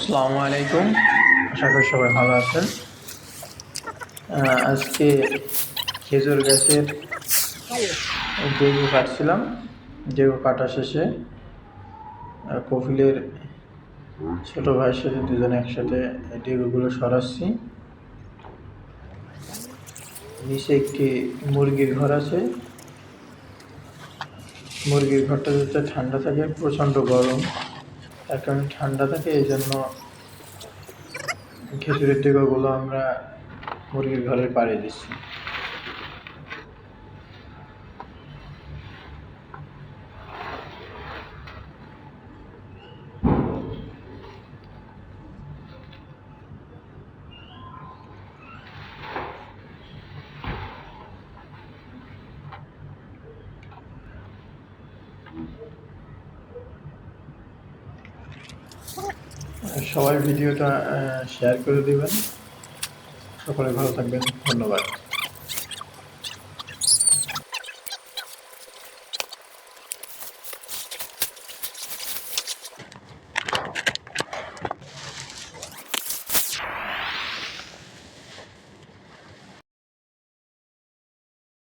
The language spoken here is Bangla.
আসসালামু আলাইকুম। আশা করি সবাই ভালো আছেন। আজকে খেজুর গাছের ডেগু কাটছিলাম। ডেগু কাটা শেষে আহ, কপিলের ছোট ভাইয়ের সাথে দুজনে একসাথে ডেগুগুলো সরাচ্ছি। নিচে একটি মুরগির ঘর আছে। মুরগির ঘরটা যাতে ঠান্ডা থাকে প্রচণ্ড গরম। কারণে ঠান্ডা থাকে এই জন্য খেজুরের টেকাগুলো আমরা মুরগির ঘরে পাড়িয়ে দিচ্ছি। সবাই ভিডিওটা শেয়ার করে দেবেন। সকলে ভালো থাকবেন। ধন্যবাদ।